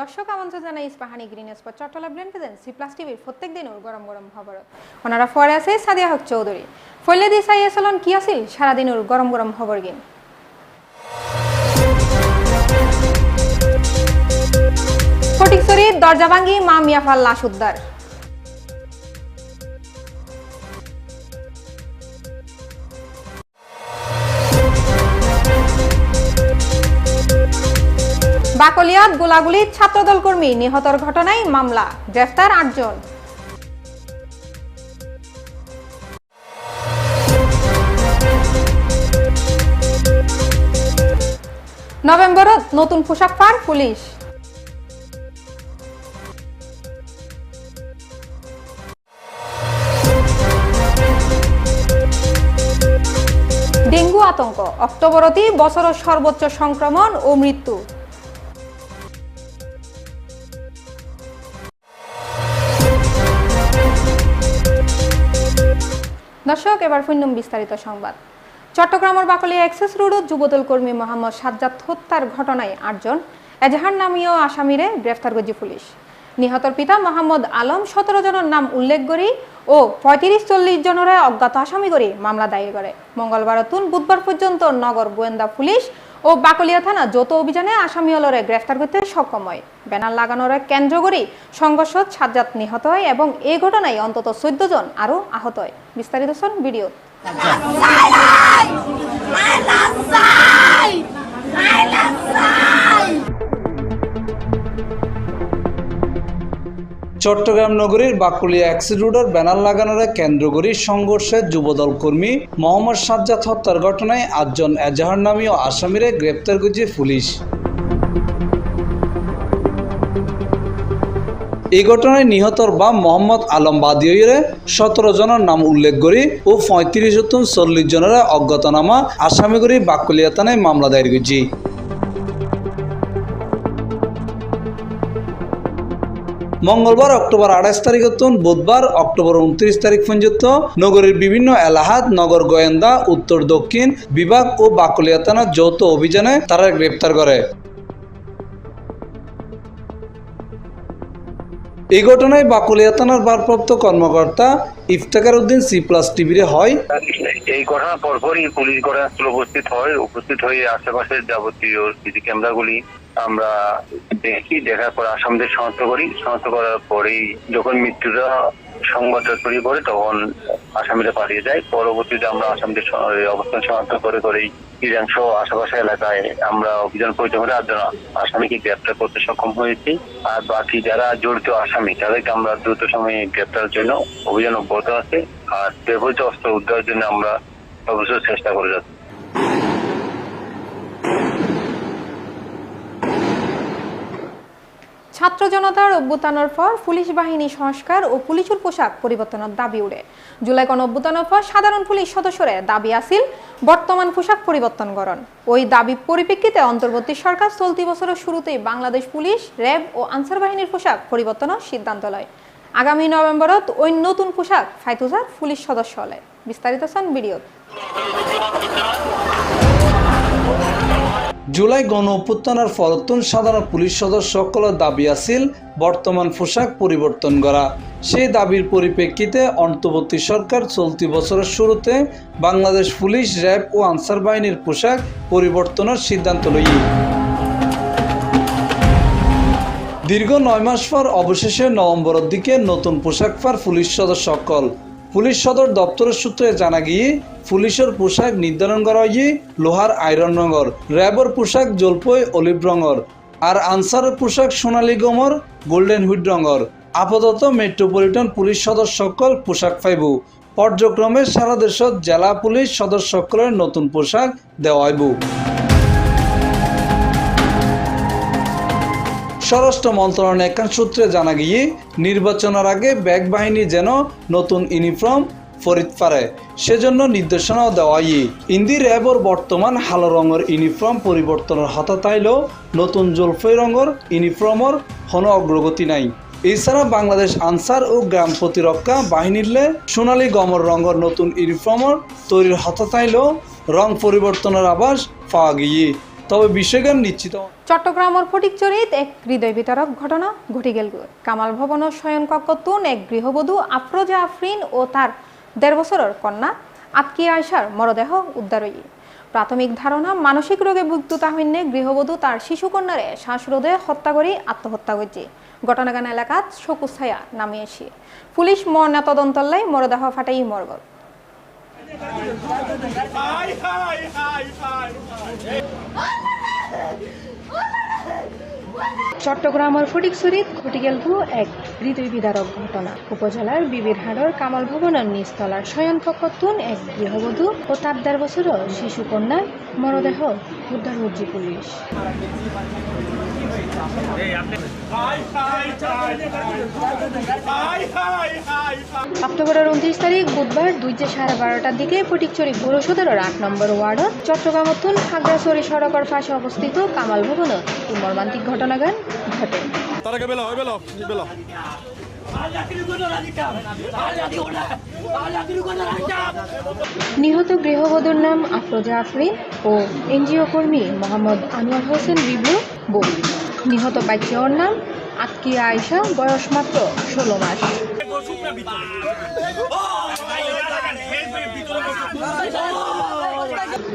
দর্শক আমন্ত্রণ জানাই ইস্পাহানি গ্রিন স্পট চট্টলা ব্লেন প্রেজেন্ট সি প্লাস টিভির প্রত্যেক দিন গরম গরম খবর। ওনারা ফরে আছে সাদিয়া হক চৌধুরী। ফলে দি সাই এসলন কি আছিল? সারাদিন গরম গরম খবর গিন ফটিকছড়ি দরজা ভাঙ্গি মা মিয়াফাল লাশ উদ্ধার বাকলিয়াত গোলাগুলিত ছাত্রদল কর্মী নিহতর ঘটনায় মামলা, গ্রেফতার আটজন। নভেম্বরত নতুন পোশাক পার পুলিশ। ডেঙ্গু আতঙ্ক অক্টোবরতি বছরের সর্বোচ্চ সংক্রমণ ও মৃত্যু। দর্শক, এবার শুনুন বিস্তারিত সংবাদ। চট্টগ্রামের বাকলিয়া এক্সেস রোডত যুবদল কর্মী মোহাম্মদ সাজ্জাদ হত্যার ঘটনায় আটজন, এজাহার নামীয় আসামিরে গ্রেফতার করছে পুলিশ। নিহতর পিতা মোহাম্মদ আলম সতেরো জনের নাম উল্লেখ করি ও পঁয়ত্রিশ চল্লিশ জনের অজ্ঞাত আসামি করে মামলা দায়ের করে। মঙ্গলবার তুন বুধবার পর্যন্ত নগর গোয়েন্দা পুলিশ ও বাকলিয়া থানা যৌথ অভিযানে আসামি অলরে গ্রেফতার করতে সক্ষম হয়। ব্যানার লাগানোর কেন্দ্র করে সংঘর্ষ সাজ্জাদ নিহত হয় এবং এই ঘটনায় অন্তত চোদ্দ জন আরও আহত হয়। বিস্তারিত ভিডিও। চট্টগ্রাম নগরীর বাকুলিয়া অ্যাক্সিড রোডের ব্যানার লাগানোর কেন্দ্র করে সংঘর্ষে যুবদল কর্মী মোহাম্মদ সাজ্জাদ হত্যার ঘটনায় আটজন এজাহার নামীয় আসামিরে গ্রেপ্তার করেছে পুলিশ। এই ঘটনায় নিহতর বা মোহাম্মদ আলম বাদিয়রে সতেরো জনের নাম উল্লেখ করি ও পঁয়ত্রিশ চল্লিশ জনের অজ্ঞাতনামা আসামি করে বাকুলিয়া থানায় মামলা দায়ের করেছি। মঙ্গলবার, অক্টোবর আঠাশ তারিখ হতুন বুধবার, অক্টোবর উনত্রিশ তারিখ পর্যন্ত নগরীর বিভিন্ন এলাহাত নগর গোয়েন্দা, উত্তর দক্ষিণ বিভাগ ও বাকলিয়া থানার যৌথ অভিযানে তারা গ্রেপ্তার করে। এই ঘটনায় বাকুলিয়া থানার ভারপ্রাপ্ত কর্মকর্তা ইফতেখার উদ্দিন সি প্লাস টিভিরে হয়। এই ঘটনার পরপরই পুলিশ ঘটনাস্থল উপস্থিত হয়। উপস্থিত হয়ে আশেপাশের যাবতীয় সিসি ক্যামেরাগুলি আমরা দেখি, দেখার পর আসামদের শনাক্ত করি। শনাক্ত করার পরেই যখন মৃত্যুরা সংবাদটা ছড়িয়ে পড়ে তখন আসামিরা পালিয়ে যায়। পরবর্তীতে আমরা আসামদের অবস্থান শনাক্ত করে করেই ইরাংশ আশেপাশে এলাকায় আমরা অভিযান পরিচালনা করে আটজন আসামিকে গ্রেপ্তার করতে সক্ষম হয়েছি। আর বাকি যারা জড়িত আসামি, তাদেরকে আমরা দ্রুত সময়ে গ্রেপ্তারের জন্য অভিযান অব্যাহত আছে। আর ব্যবহৃত অস্ত্র উদ্ধারের জন্য আমরা অবশ্যই চেষ্টা করে যাচ্ছি। ছাত্র জনতার অভ্যুত্থানের পর পুলিশ বাহিনী সংস্কার ও পুলিশের পোশাক পরিবর্তনের দাবি উঠে জুলাই গণ অভ্যুত্থানের পর সাধারণ পুলিশ সদস্যরে দাবি আছিল বর্তমান পোশাক পরিবর্তন করণ। ওই দাবি পরিপ্রেক্ষিতে অন্তর্বর্তী সরকার চলতি বছরের শুরুতেই বাংলাদেশ পুলিশ, র্যাব ও আনসার বাহিনীর পোশাক পরিবর্তনের সিদ্ধান্ত লয়। আগামী নভেম্বরত ওই নতুন পোশাক ফাইতুজার পুলিশ সদস্য হলে। বিস্তারিত চান ভিডিওত জুলাই গণ অভ্যুত্থানের ফলতুন সাধারণ পুলিশ সদস্য সকলের দাবি আছিল বর্তমান পোশাক পরিবর্তন করা। সেই দাবির পরিপ্রেক্ষিতে অন্তর্বর্তী সরকার চলতি বছরের শুরুতে বাংলাদেশ পুলিশ, র্যাব ও আনসার বাহিনীর পোশাক পরিবর্তনের সিদ্ধান্ত লই দীর্ঘ নয় মাস পর অবশেষে নভেম্বরের দিকে নতুন পোশাক পার পুলিশ সদস্য সকল পুলিশ সদর দপ্তরের সূত্রে জানা গিয়ে পুলিশের পোশাক নির্ধারণ করা হয়ে লোহার আয়রন রঙর, র্যাবর পোশাক জলপই, অলিভ রঙর আর আনসারের পোশাক সোনালি গমর গোল্ডেন হুইড রঙর। আপাতত মেট্রোপলিটন পুলিশ সদস্য সকল পোশাক পাইব। পর্যক্রমে সারা দেশত জেলা পুলিশ সদস্য সকলের নতুন পোশাক দেওয়া স্বরাষ্ট্র মন্ত্রণালয়ের একান সূত্রে জানা গিয়ে নির্বাচনের আগে ব্যাগ বাহিনী যেন নতুন ইউনিফর্ম ফরিদ পারে, সেজন্য নির্দেশনাও দেওয়া ইয়ে ইন্দি র্যাবর বর্তমান হালো রঙের ইউনিফর্ম পরিবর্তনের হঠাৎ আইলেও নতুন জলফাই রঙের ইউনিফর্মর কোনো অগ্রগতি নাই। এছাড়া বাংলাদেশ আনসার ও গ্রাম প্রতিরক্ষা বাহিনীরলে সোনালী গমর রঙের নতুন ইউনিফর্মর তৈরির হঠাৎ আইলেও রং পরিবর্তনের আভাস পাওয়া গিয়ে তবে বিষয়জ্ঞান নিশ্চিত। চট্টগ্রামের ফটিকচুরিত এক হৃদয় বিতরক ঘটনা ঘটি গেল। কামাল ভবন ভবনের শয়নকক্ষতুন এক গৃহবধূ আফরোজা আফরিন ও তার দেড় বছরের কন্যা আতকি আয়সার মরদেহ উদ্ধার হই প্রাথমিক ধারণা, মানসিক রোগে ভুক্ত তাহিনে গৃহবধূ তার শিশুকন্যারে শ্বাসরোধে হত্যা করে আত্মহত্যা করছে। ঘটনাগান এলাকাত শকুছায়া নামিয়েছে। পুলিশ ময়না তদন্তলাই মরদেহ ফাটাই মরগল চট্টগ্রামের ফটিকছড়িত ঘটি গেল এক হৃদয় বিদারক ঘটনা। উপজেলার বিবিরহাটর কামাল ভবনের নিচতলার শয়নকক্ষতুন এক গৃহবধূ ও তার দেড় বছরের শিশু কন্যার মরদেহ উদ্ধার করছে পুলিশ। অক্টোবরের উনত্রিশ তারিখ বুধবার দুইজে সাড়ে বারোটার দিকে ফটিকচুরি পৌর সদরের আট নম্বর ওয়ার্ডত চট্টগ্রামতুন খাগড়াছড়ি সড়কের পাশে অবস্থিত কামাল ভবন এই মর্মান্তিক ঘটনাগান ঘটে। বেলা বেলা বেলা। নিহত গৃহবধূর নাম আফরোজা আফরিন ও এনজিও কর্মী মোহাম্মদ আনোয়ার হোসেন বিবলু বউ নিহত বাচ্চাওর নাম আতকিয়া আয়সা বয়স মাত্র ষোলো মাস।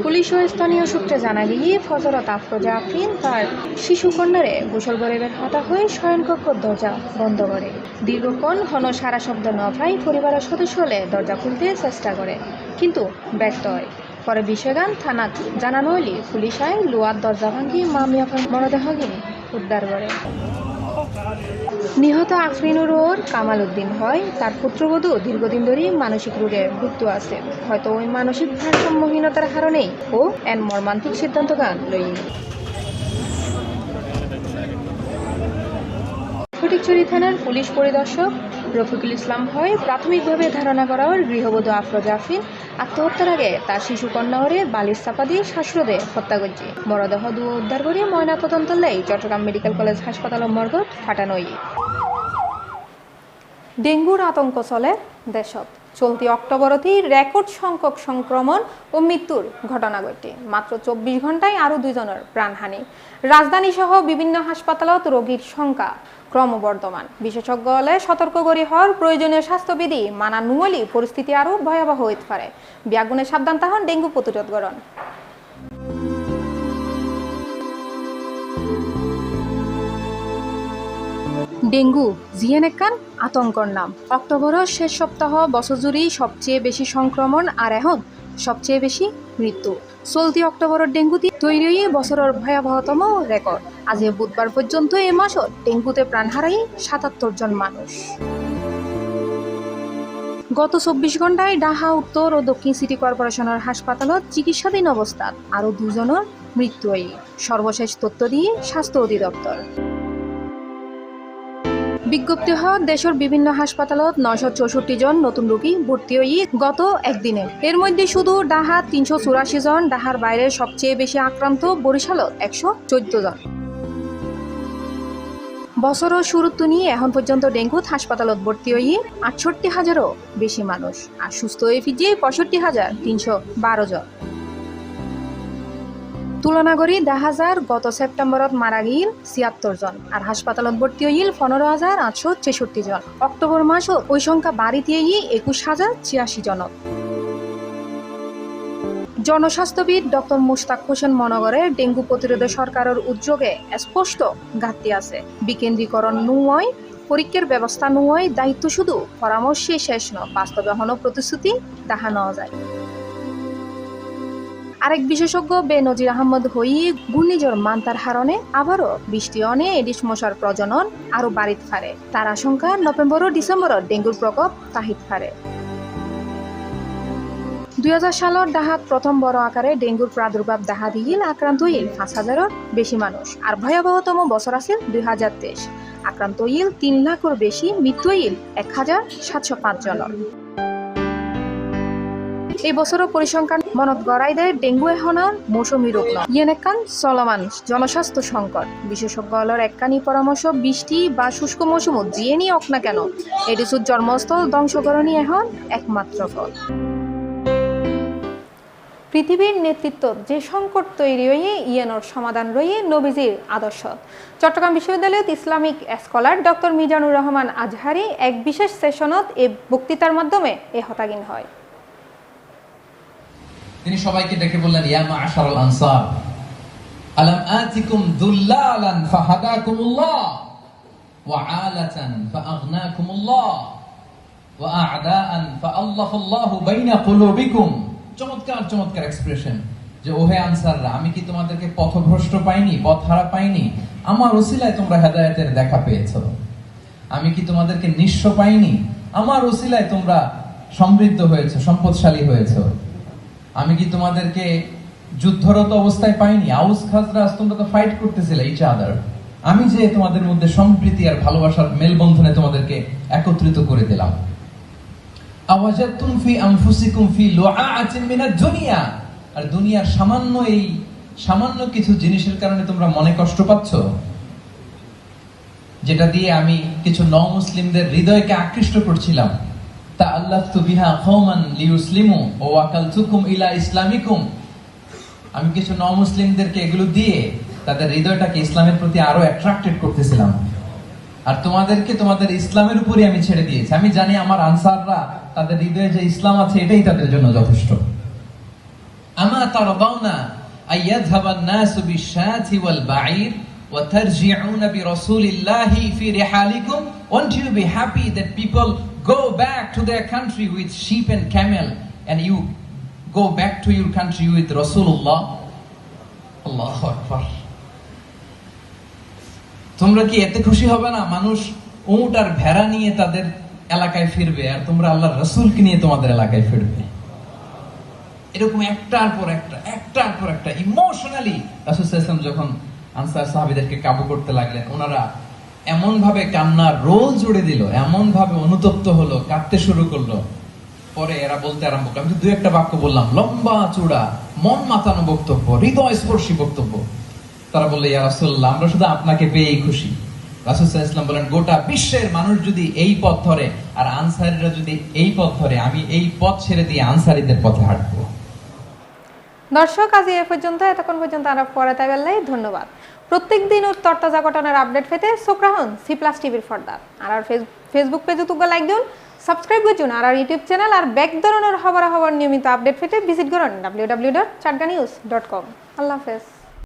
পুলিশ ও স্থানীয় সূত্রে জানা গিয়ে ফজরত আফরোজা আফরিন তার শিশু কন্যারে গোসল করে বের হতা হয়ে শয়নকক্ষ দরজা বন্ধ করে। দীর্ঘক্ষণ ঘন সারা শব্দ ন পাই পরিবারের সদস্য হলে দরজা খুলতে চেষ্টা করে, কিন্তু ব্যর্থ হয়। পরে বিষয়গান থানাত জানানো হলে পুলিশ আয় লোয়ার দরজা ভাঙি মামিয়াফার মরদেহগিনী। উদ্ধার করে নিহত আফরিনুর ওর কামাল উদ্দিন হয়। তার পুত্রবধূ দীর্ঘদিন ধরেই মানসিক রোগে ভুক্ত আছে। হয়তো ওই মানসিক ভারসাম্যহীনতার কারণেই ও এন মর্মান্তিক সিদ্ধান্ত গান লই ফটিকছড়ি থানার পুলিশ পরিদর্শক রফিকুল ইসলাম হয়। প্রাথমিকভাবে ধারণা করা হয় গৃহবধূ আফরোজ আফরিন আত্মহত্যার আগে তার শিশু কন্যা হরে বালির চাপা দিয়ে শ্বাসরোধে হত্যা করছে। মরদেহ দু উদ্ধার করে ময়নাতদন্ত লাই চট্টগ্রাম মেডিকেল কলেজ হাসপাতাল মর্গত ফাটানোই ডেঙ্গুর আতঙ্ক চলে দেশত। চলতি অক্টোবরতেই রেকর্ড সংখ্যক সংক্রমণ ও মৃত্যুর ঘটনা ঘটে। মাত্র চব্বিশ ঘন্টায় আরও দুজনের প্রাণহানি। রাজধানী সহ বিভিন্ন হাসপাতালত রোগীর সংখ্যা ক্রমবর্ধমান। বিশেষজ্ঞ হলে সতর্ক করি হওয়ার প্রয়োজনীয় স্বাস্থ্যবিধি মানা নুয়ালি পরিস্থিতি আরও ভয়াবহ হইতে পারে। ব্যাগুনে সাবধান তাহন ডেঙ্গু প্রতিরোধ করণ ডেঙ্গু জিএন একান আতঙ্কর নাম। অক্টোবরের শেষ সপ্তাহ বছরজুড়েই সবচেয়ে বেশি সংক্রমণ, আর এখন সবচেয়ে বেশি মৃত্যু। চলতি অক্টোবরের ডেঙ্গুতে তৈরি বছরের ভয়াবহতম রেকর্ড। আজ বুধবার পর্যন্ত এ মাসত ডেঙ্গুতে প্রাণ হারাই সাতাত্তর জন মানুষ। গত চব্বিশ ঘন্টায় ডাহা, উত্তর ও দক্ষিণ সিটি কর্পোরেশনের হাসপাতালত চিকিৎসাধীন অবস্থাত আরও দুজনের মৃত্যু সর্বশেষ তথ্য দিয়ে স্বাস্থ্য অধিদপ্তর। বিজ্ঞপ্তি হওয়া দেশের বিভিন্ন হাসপাতালত নয়শো চৌষট্টি জন নতুন রোগী ভর্তি হয়ে গত একদিনে। এর মধ্যে শুধু ডাহা তিনশো চুরাশি জন, ডাহার বাইরে সবচেয়ে বেশি আক্রান্ত বরিশালত একশো চোদ্দ জন। বছরের শুরুত্ব নিয়ে এখন পর্যন্ত ডেঙ্গুত হাসপাতালত ভর্তি হয়ে আটষট্টি হাজারও বেশি মানুষ। আর সুস্থ হয়ে ফিজিয়ে পঁয়ষট্টি হাজার তিনশো বারো জন। তুলনা করি দহ হাজার গত সেপ্টেম্বরত মারা গিল ছিয়াত্তর জন আর হাসপাতালত ভর্তি হইল পনেরো হাজার আটশো ছেষট্টি জন। অক্টোবর মাসও ওই সংখ্যা বাড়িতে একুশ হাজার ছিয়াশি জনত জনস্বাস্থ্যবিদ ডক্টর মুশতাক হোসেন মনগরে ডেঙ্গু প্রতিরোধে সরকারের উদ্যোগে স্পষ্ট ঘাটতি আছে। বিকেন্দ্রীকরণ নুয়, পরীক্ষার ব্যবস্থা নুয়, দায়িত্ব শুধু পরামর্শে শেষ ন বাস্তবে হন প্রতিশ্রুতি দেখা নেওয়া যায়। আরেক বিশেষজ্ঞ বে নজির আহমদ হই ঘূর্ণিঝড় মান্তার হারণে আবারও বৃষ্টি অনে এডিস মশার প্রজনন আরও বাড়িত ফারে তার আশঙ্কা নভেম্বর ও ডিসেম্বরত ডেঙ্গুর প্রকোপ তাহিত ফারে দুই হাজার সালত ডাহাত প্রথম বড় আকারে ডেঙ্গুর প্রাদুর্ভাব দেখা দিল আক্রান্ত হইল পাঁচ হাজারের বেশি মানুষ। আর ভয়াবহতম বছর আছিল দুই হাজার তেইশ। আক্রান্ত হইল তিন লাখের বেশি মৃত্যু হইল এক হাজার সাতশো পাঁচ জনের এই বছরও পরিসংখ্যান মনত গড়াই দেয় ডেঙ্গু এখনার মৌসুমী রোগ নয়। ইয়েন চলমান জনস্বাস্থ্য সংকট। বিশেষজ্ঞদের একখানি পরামর্শ, বৃষ্টি বা শুষ্ক মৌসুম যিয়ে নিয়ে হোক না কেন? এডিসুর জন্মস্থল ধ্বংসকরণই এখন একমাত্র ফল। পৃথিবীর নেতৃত্ব যে সংকট তৈরি হয়ে ইয়েনর সমাধান রয়ে নবীজির আদর্শ। চট্টগ্রাম বিশ্ববিদ্যালয়ত Islamic scholar doctor Mizanur Rahman Azhari এক বিশেষ সেশনত এ বক্তৃতার মাধ্যমে এ হতাগিন হয়। তিনি সবাইকে ডেকে বললেন, ইয়া মাআশারাল আনসার, আলাম আতিকুম দুল্লালান ফাহাদাকুমুল্লাহ ওয়া আলাতান ফাআগনাকুমুল্লাহ ওয়া আ'দাআন ফাআল্লাফাল্লাহু বাইনা কুলুবিকুম। চমৎকার চমৎকার এক্সপ্রেশন যে ওহে আনসাররা, আমি কি তোমাদেরকে পথভ্রষ্ট পাইনি, পথহারা পাইনি? আমার ওসিলায় তোমরা হেদায়েতের দেখা পেয়েছ। আমি কি তোমাদেরকে নিঃস্ব পাইনি? আমার ওসিলায় তোমরা সমৃদ্ধ হয়েছে, সম্পদশালী হয়েছে। আমি কি তোমাদেরকে যুদ্ধরত অবস্থায় পাইনি? আউস খাজরাজ তোমরা তো ফাইট করতেছিলে ইচ আদার আমি যে তোমাদের মধ্যে সম্প্রীতি আর ভালোবাসার মেলবন্ধনে তোমাদেরকে একত্রিত করে দিলাম। আওয়াজাতুম ফি আনফুসিকুম ফি লুআআতিন মিনাদ দুনিয়া। আর দুনিয়ার সামান্য এই সামান্য কিছু জিনিসের কারণে তোমরা মনে কষ্ট পাচ্ছ? যেটা দিয়ে আমি কিছু ন মুসলিমদের হৃদয়কে আকৃষ্ট করছিলাম। তা আল্লাহ বিহা কওমান লিউসলিমু ও ওয়াকালতুকুম ইলা ইসলামিকুম আমি কিছু ন মুসলিমদেরকে এগুলো দিয়ে তাদের হৃদয়টাকে ইসলামের প্রতি আরও অ্যাট্রাক্টেড করতেছিলাম। আর তোমাদেরকে তোমাদের ইসলামের উপরই আমি ছেড়ে দিয়েছি। আমি জানি আমার আনসাররা তাদের হৃদয়ে যে ইসলাম আছে, এটাই তাদের জন্য যথেষ্ট। আমা তারদাউনা আইয়াযহাবান নাসু ওয়াল ওয়া তারজিউনা বিরাসূলিল্লাহি ফি রিহালিকুম। Won't you be happy that people go back to their country with sheep and camel, and you go back to your country with Rasulullah. আল্লাহু আকবার তোমরা কি এতে খুশি হবে না? মানুষ উট আর ভেড়া নিয়ে তাদের এলাকায় ফিরবে, আর তোমরা আল্লাহর রসুলকে নিয়ে তোমাদের এলাকায় ফিরবে। এরকম একটার পর একটা, একটার পর একটা ইমোশনালি রাসুল যখন আনসার সাহাবিদেরকে কাবু করতে লাগলেন, ওনারা এমন ভাবে কান্নার রোল জুড়ে দিল এমন ভাবে অনুতপ্ত হলো, কাঁদতে শুরু করল। পরে এরা বলতে আরম্ভ করল, আমি দু একটা বাক্য বললাম, লম্বা চূড়া, মন মাতানো বক্তব্য হৃদয় স্পর্শী বক্তব্য। তারা বললে, ইয়া রাসূলুল্লাহ, আমরা শুধু আপনাকে পেয়েই খুশি। বলেন, গোটা বিশ্বের মানুষ যদি এই পথ ধরে, আর আনসারীরা যদি এই পথ ধরে, আমি এই পথ ছেড়ে দিয়ে আনসারীদের পথে হাঁটবো। দর্শক, আজ এ পর্যন্ত, এতক্ষণ পর্যন্ত পরে তাই বেলায় ধন্যবাদ। প্রত্যেক দিন তরতাজা ঘটনার আপডেট পেতে চোখরাহন সি প্লাস টিভির ফর্দার। আর আর ফেসবুক পেজে তো লাইক দিন সাবস্ক্রাইব করুন আর আর ইউটিউব চ্যানেল আর ব্যাক ধরনের খবর খবর নিয়মিত আপডেট পেতে ভিজিট করুন W W dot Chatga news dot com আল্লাহ হাফেজ।